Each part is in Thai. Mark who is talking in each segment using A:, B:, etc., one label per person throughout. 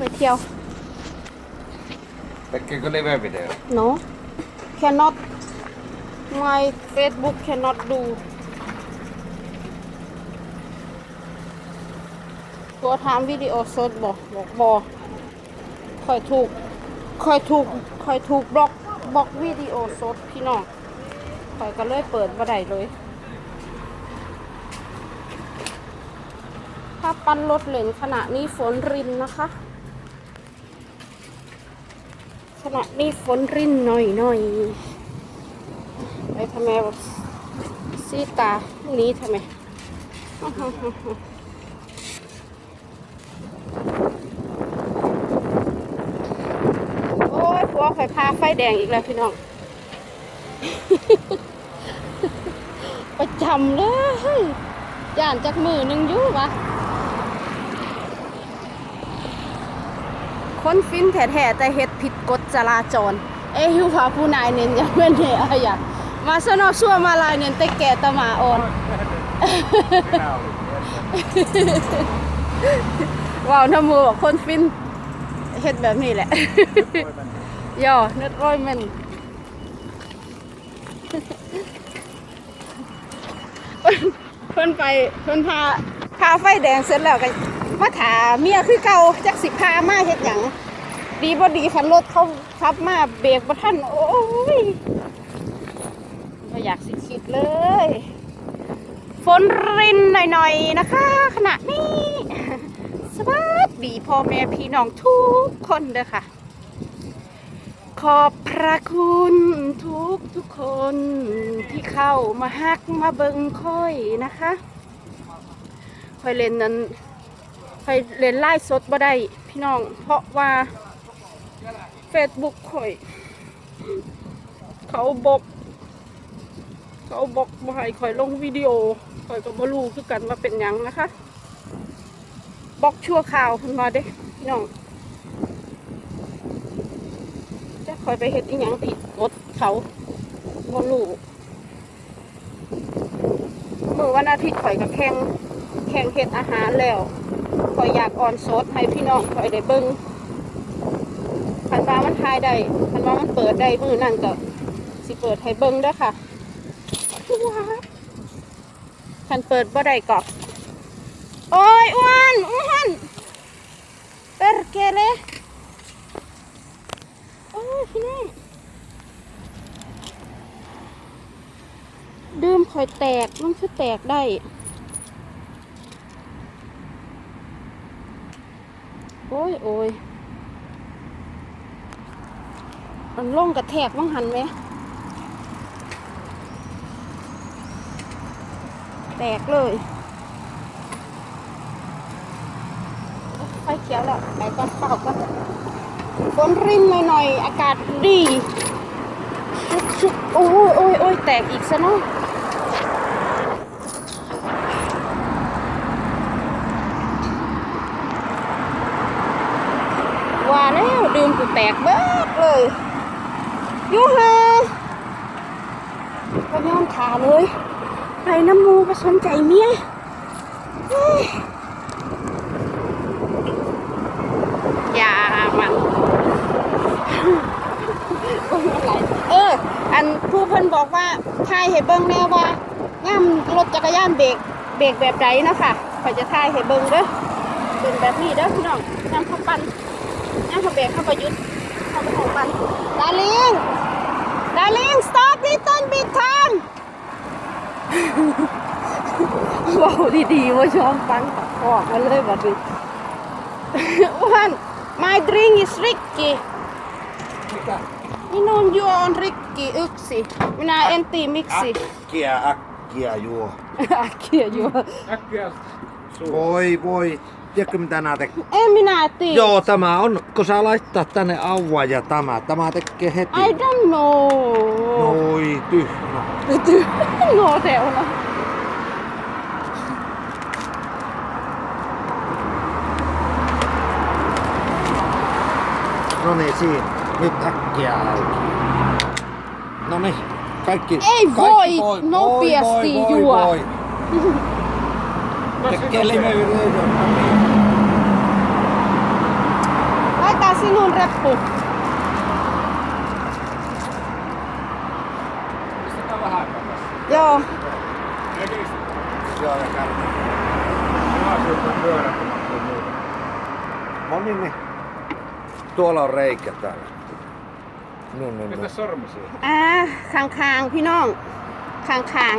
A: ไปเที่ยว
B: Perché con le vai a vedere?
A: no cannot my Facebook cannot do ตัวถามวิดีโอสดบอกบอกบอคอยถูกคอยถูกคอยถูกบล็อกบล็อกวิดีโอสดพี่น้องคอยก็เลยเปิดบ่ได้เลย ถ้าปั้นรถเลนขณะนี้ฝนรินนะคะ ขณะนี้ฝนรินหน่อยหน่อยไปทำไมแบบซีตาพรุ่งนี้ทำไมโอ้ยผัวข่อยพาไฟแดงอีกแล้วพี่น้อง ประจำเลยย่านจักมือหนึ่งอยู่วะ คนฟินแท้ๆแต่เฮ็ดผิดกฎจราจร เอ้ยว่าผู้นายเน้นยังเป็นเนอะอย่ามาสนอชั่วมาลายเน้นแต่แก่ตะหมาอ่อนว้าวน้ำมูบอกคนฟินเฮ็ดแบบนี้แหละย่อเน็ตร้อยมันเพิ่นเพิ่นไปเพิ่นพาพาไฟแดงเสร็จแล้วก็ มาถาเมียคือเก่าจักสิพามาเฮ็ดหยังดีบ่ดีคันรถเขาขับมาเบรกบ่ทันโอ้ยบ่อยากสิคิดเลย ฝนรินหน่อยๆนะคะ ขณะนี้ สวัสดีพ่อแม่พี่น้องทุกคนเด้อค่ะ ขอบพระคุณทุกทุกคนที่เข้ามาฮักมาเบิงค่อยนะคะค่อยเล่นนั้น ค่อยเล่นไล่สดบ่ได้พี่น้อง เพราะว่า Facebook ค่อย เขาบอกเขาบอกว่าให้ค่อยลงวิดีโอค่อยก็บ่รู้คือกันว่าเป็นหยังนะคะบอกชั่วข่าวคุณมาเด้พี่น้องจะคอยไปเฮ็ดอีหยังติดรถเขาบ่รู้เมื่อวันอาทิตย์ข่อยกับแข่งแข่งเฮ็ดอาหารแล้ว ข่อยอยากออนโซดให้พี่น้องข่อยได้เบิ่งคันว่ามันทายได้คันว่ามันเปิดได้มือนั่นก็สิเปิดให้เบิ่งด้อค่ะว้าวคันเปิดบ่ได้ก็โอ้ยอ้วนอ้วนเปรเกเลโอ้ยพี่น้องดื่มข่อยแตกมันคือแตกได้ โอ้ยโอ้ยมันล่งกระแทกมังหันไหม แตกเลย ไฟเขียวแล้วไปก่อนเป่าก่อนฝนรินหน่อยๆ อากาศดีชุบชุบโอ้ยโอ้ยโอ้ยแตกอีกซะเนาะว่าแล้วดื่มกู แตกเบิกเลยยูฮาก็ย้อมขาเลย ไปน้ำมูก็สนใจเมียอย่ามันเออ อันผู้เพิ่นบอกว่าทายให้เบิ่งแน่ว่าย่ามรถจักรยานเบรกเบรกแบบใดเนะค่ะขอจะทายให้เบิ่งเด้อเป็นแบบนี้เด้อพี่น้องย่ามเขาปั่นย่าม เขาเบรกเขาประยุทธ์เขาไปของปั่นดาริงดาริง stop little bit time ว้าวดีๆว่าชอบฟังตัดคอกมาเลยบัดนี้อ้วน my drink is Ricky Minun juo on rikki yksi. Minä en tii miksi.
C: Äkkiä, äkkiä juo.
A: Äkkiä juo.
B: Äkkiä suu.
C: Voi voi. Tiedätkö mitä nää tekee?
A: En minä tii.
C: Joo, tämä on, kun sä laittaa tänne auva ja tämä, tämä tekee heti.
A: I don't know.
C: Noi tyhmä.
A: no se on.
C: No niin, siinä. Nyt äkkiä auki. No niin, kaikki.
A: Ei
C: kaikki
A: voi nopeasti
C: voi, voi,
A: juo.
C: Voi. Tekee limeyden.
A: laitetaan sinun reppu.
B: Pistetään vähän takaisin.
A: Joo.
B: Eikö istu?
C: Joo, ja kärki.
B: Tilaisuus on pyörättämättä muuta.
C: No niin, niin. Tuolla on reikä täällä. No, no, no.
B: Pistä sormi siihen.
A: อ่าคางคางๆพี่น้องคางคาง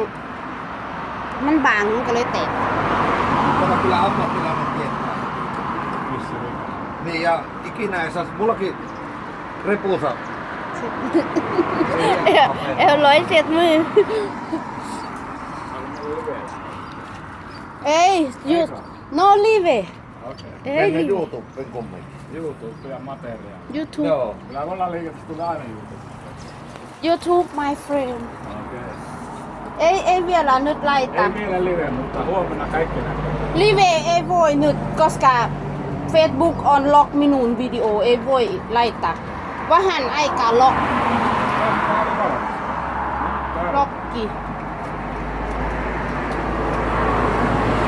A: ๆมันบางมันก็เลยแตก
C: Tämä kyllä ammattilainen tietää.
B: Missä nyt?
C: Niin ja ikinä ei saisi, mullakin repusa.
A: เอวเอวร้อยเจ็ดมือ
B: On lyveä.
A: เอ้ยหยุด no leave it.
B: Okei.
A: เอ้ย
C: Mennä
A: leave it.
C: YouTubeen kumminkin.
B: YouTube ja materiaali.
A: YouTube
C: Joo.
B: Kyllä me ollaan liiketty tulee aina YouTube.
A: YouTube my friend
B: Okei.
A: Ei ei vielä nyt laita
B: Ei vielä live, mutta huomenna kaikki näkee.
A: live ei voi nyt koska Facebook on lock minun video ei voi laittaa vähän aikaa lock
B: Tää on valmis. Tää on-
A: ล็อกกี่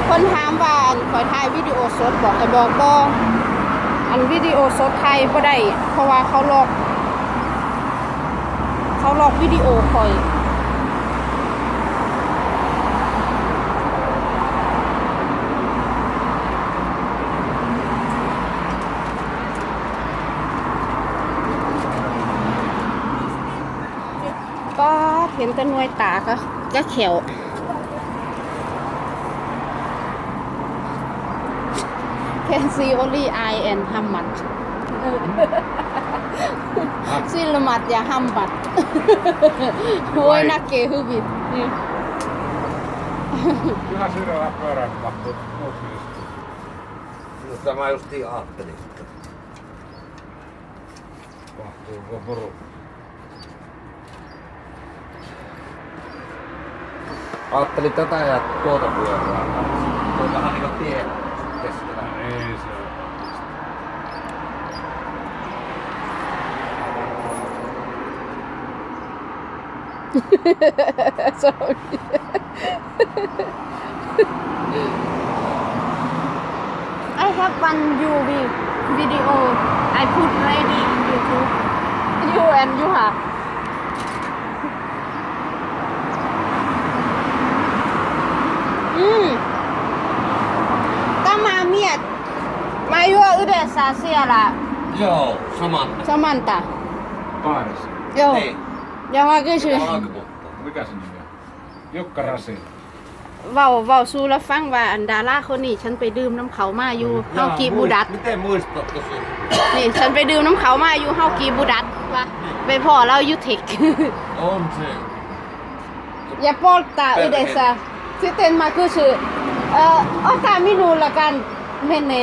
A: คนถามว่าอันคอยถ่ายวิดีโอสดบอกไอ้บอกบออันวิดีโอสดไทยบ่ได้ เพราะว่าเขาลอก เขาลอกวิดีโอคอย ต่หน่วยตาก็ก็เขียว Can see only eye and hammat ซิลมัดอย่าห้ำบัด โอ้ยนักเกฮือบิดนี่
B: Kyllä syrjällä pyörän mahtuu muutkin istuu.
C: Sitä mä justiin ajattelin.
B: Mahtuu koko porukka.
C: Ajattelin tätä ja tuota pyörää. Se on vähän niinku tie keskellä.
B: Ei se ole.
A: Sorry. I have one UV video I put ready in YouTube. You and you have. Mm. Tämä miet. Mä juo yhdessä siellä
C: Joo, saman.
A: Samanta.
B: Paarissa.
A: Joo.
C: Niin.
A: Ja mä kysyin.
C: Alkuputtaa.
B: Mikä se nimi on? Jukka Rasi.
A: เว้าเว้าสู้แล้วฟังว่าอันดาราคนนี้ฉันไปดื่มน้ำเขามาอยู่เฮากีบูดัต
C: Miten muistat tosi?
A: นี่ฉันไปดื่มน้ำเขามาอยู่เฮากีบูดัตว่าไปพอเราอยู่เทค
C: On se.
A: อย่าป อลตาอีเดซาซิเตนมาคือชื่อเอ่อออกามินูละกันเมเน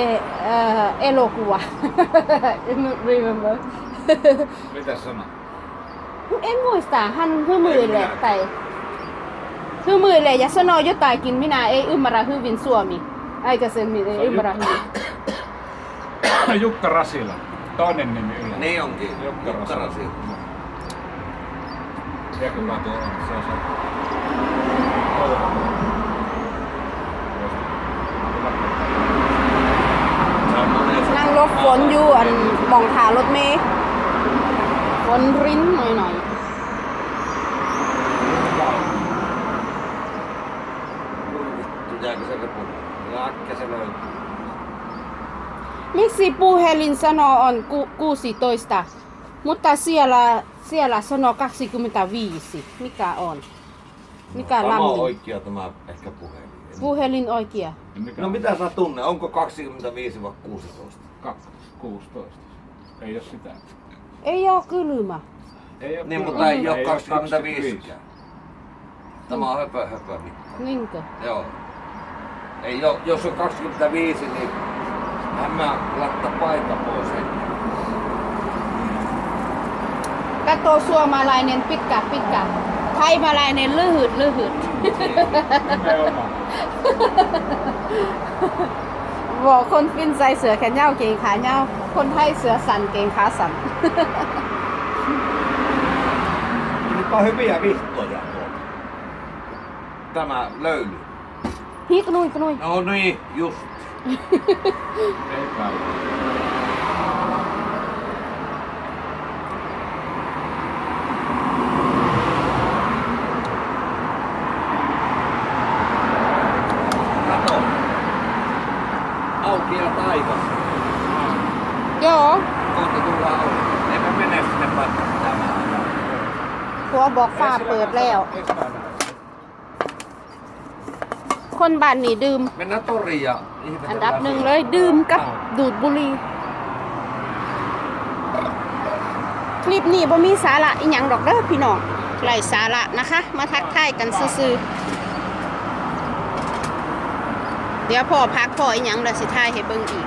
A: เอ่อเอโลกัว remember
B: Mitä sana?
A: en muista hän hymyilee tai hymyilee ja sanoo jotakin minä ei ymmärrä hyvin suomi aikaisemmin ei ymmärrä hyvin
B: Jukka Rasila. Toinen nimi yllä.
C: Niin onkin.
B: Jukka
C: Jukka
B: Rasila.
C: Rasi.
B: Tiedätkö kuka tuo on? Se on se. Se
A: อันหมองทารถเมย์ฝนริ้นหน่อยหน่อย
C: Jääkö se repun? Äkkä se löytyy.
A: ๆ miksi puhelin sanoo on ku, 16 mutta siellä, siellä sanoo 25 mikä on mikä
C: Tämä on
A: lammin
C: oikea tämä ehkä puhelin.
A: puhelin oikea
B: Mikä
C: No
B: on?
C: mitä sä tunne? Onko 25 vai 16?
B: 16. Ei oo sitä.
A: ei oo kylmä
B: Ei oo
C: Niin, mutta ei,
B: oo
C: ole 25 kään. Tämä on höpö höpö mitta.
A: niinkö
C: Joo. Ei, jo, jos on 25, niin hän mä laittaa paita pois heti.
A: kato suomalainen pitkä pitkä taimalainen lyhyt lyhyt
B: Nimenomaan.
A: บอกคนฟินใส่เสือแขนยาวเกงขายาวคนไทยเสือสันเกงขาสัน
C: Tulipa hyviä vihtoja tuolta. Tämä löyly.
A: ฮิกนุยกนุย
C: No niin, just.
B: Ei kai.
A: บอกฟ้าเปิดแล้ว
B: Estää näin.
A: คนบ้านนี่ดื่ม
C: Mennään toriin ja
A: อัน
C: ihmetellään
A: ดับหนึ่ง
C: siellä.
A: เลยดื่มกับดูดบุหรี่คลิปนี้บ่มีสาระอีหยังดอกเด้อพี่น้องไร้สาระนะคะ มาทักทายกันซื่อๆเดี๋ยวพ่อพักพ่ออีหยังเดี๋ยวสิทายให้เบิ่งอีก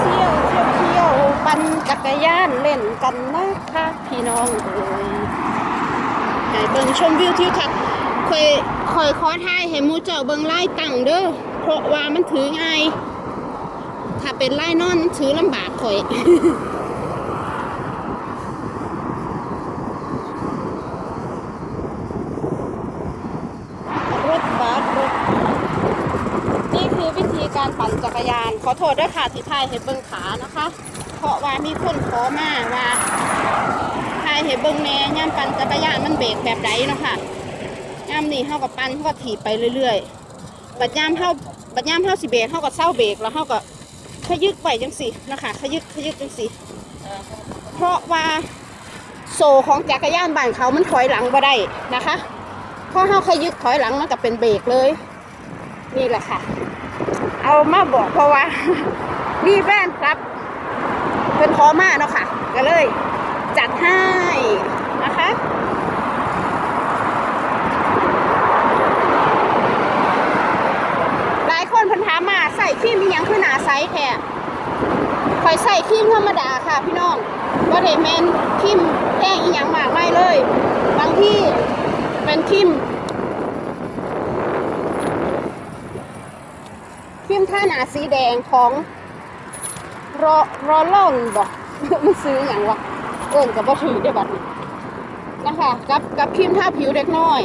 A: เที่ยวเที่ยวเที่ยวปั่นจักรยานเล่นกันนะคะพี่น้องเอ้ยไหนเบิ่งชมวิวทิวทัศน์ คอยคอยขอถ่ายให้มูเจ้าเบิงไล่ตั้งเด้อเพราะว่ามันถือง่ายถ้าเป็นไล่นอนมันถือลำบากข่อยรถบัสรถนี่คือวิธีการปั่นจักรยาน ขอโทษด้วยค่ะที่ถ่ายเห็นเบิ้งขานะคะ เพราะว่ามีคนขอมาว่าถ่ายเห็นเบิ้งแน่ย่ามปั่นจักรยานมันเบรกแบบไหนเนาะค่ะ ย่ามนี่เท่ากับปั่นเท่ากับถีบไปเรื่อยๆ บัดย่ามเท่าบัดย่ามเท่าสิเบรกเท่ากับเศร้าเบรกแล้วเท่ากับขยึกไปจังสินะคะขยึกขยึกจังสิเพราะว่าโซ่ของจักรยานบ้านเขามันถอยหลังบ่ได้นะคะเพราะเท่าขยึกถอยหลังมันก็เป็นเบรกเลย นี่แหละค่ะ เอามาบอกเพราะว่ามีแฟนครับเป็นขอมาเนาะค่ะ ก็เลยจัดให้นะคะ หลายคนเพันถา มมาใส่ครีมมียังคือหนาไซส์แท้คอยใส่ครีมธรรมดาค่ะพี่น้องว่าเดแมนครีมแห้งอีหยังมากไม่เลย บางที่เป็นครีมครีมท่าหนาสีแดงของรอรอล่อนบอกมันซื้ออย่างวะเอิญกับว่าถือได้บัดนะคะกับกับครีมท่าผิวเด็กน้อย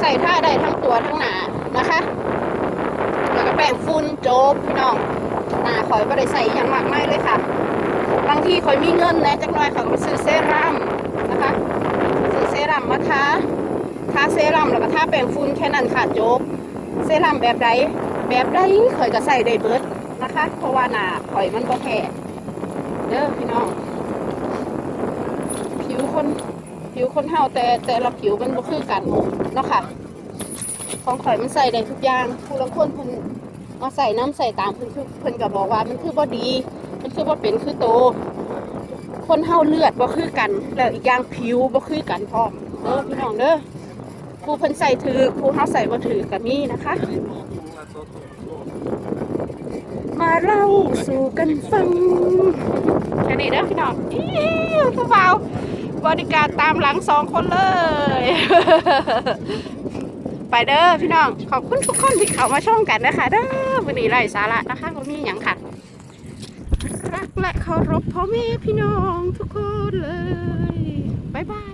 A: ใส่ท่าได้ทั้งตัวทั้งหนานะคะ แป้งฝุ่นจบพี่น้องหน้าคอยก็ได้ใส่อย่างมากมายเลยค่ะ บางทีคอยมีเงินแนะจักหน่อยเขาก็ไปซื้อเซรั่มนะคะซื้อเซรั่มมาทาทาเซรั่มแล้วก็ทาแป้งฝุ่นแค่นั้นค่ะจบเซรั่มแบบใดแบบใดข่อยก็ใส่ได้เบิดนะคะ เพราะว่าหน้าข่อยมันก็แพ้เด้อพี่น้อง ผิวคนผิวคนเฮาแต่แต่ละผิวมันบ่คือกันเนาะค่ะ ของข่อยมันใส่ได้ทุกอย่างผู้ละคนเพิ่น มาใส่น้ำใส่ตามเพิ่นคือเพิ่นก็บอกว่ามันคือบ่ดี มันคือบ่เป็นคือโต คนเฮาเลือดบ่คือกัน แล้วอีกอย่างผิวบ่คือกันพร้อมเด้อพี่น้องเด้อผู้เพิ่นใส่ถือผู้เฮาใส่บ่ถือก็มีนะคะ มาเล่าสู่กันฟังแค่นี้เด้อพี่น้องอิ๊วผู้เบาบริการตามหลังสองคนเลย ไปเด้อพี่น้อง ขอบคุณทุกคนที่เข้ามาชมกันนะคะเด้อวันนี้ไร้สาระนะคะก็มีอย่างค่ะ รักและเคารพพ่อแม่พี่น้องทุกคนเลย บ๊ายบาย